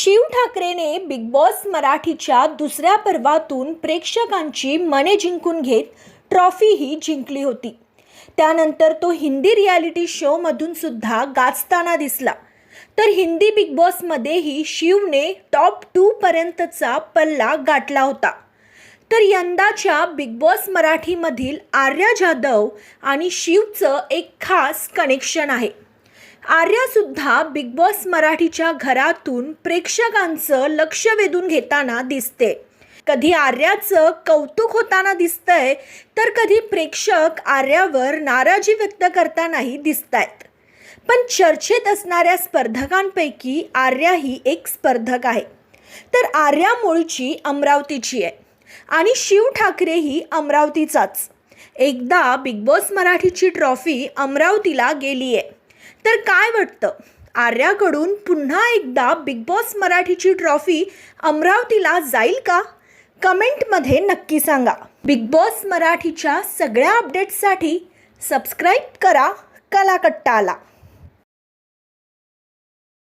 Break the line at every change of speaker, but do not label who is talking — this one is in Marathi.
शिव ठाकरेने बिग बॉस मराठीच्या दुसऱ्या पर्वातून प्रेक्षकांची मने जिंकून घेत ट्रॉफीही जिंकली होती. त्यानंतर तो हिंदी रियालिटी शोमधून सुद्धा गाजताना दिसला. तर हिंदी बिग बॉसमध्येही शिवने टॉप टूपर्यंतचा पल्ला गाठला होता. तर यंदाच्या बिग बॉस मराठीमधील आर्या जाधव आणि शिवचं एक खास कनेक्शन आहे. आर्यासुद्धा बिग बॉस मराठीच्या घरातून प्रेक्षकांचं लक्ष वेधून घेताना दिसते. कधी आर्याचं कौतुक होताना दिसतंय तर कधी प्रेक्षक आर्यावर नाराजी व्यक्त करतानाही दिसत आहेत पण चर्चेत असणाऱ्या स्पर्धकांपैकी आर्या ही एक स्पर्धक आहे. तर आर्या मूळची अमरावतीची आहे. आणि शिव ठाकरे ही अमरावतीचाच. एकदा बिग बॉस मराठीची ट्रॉफी अमरावतीला गेली आहे तर काय वाटतं? आर्याकडून पुन्हा एकदा बिग बॉस मराठीची ट्रॉफी अमरावतीला जाईल का? कमेंटमध्ये नक्की सांगा. बिग बॉस मराठीच्या सगळ्या अपडेट्ससाठी सबस्क्राईब करा कलाकट्टाला.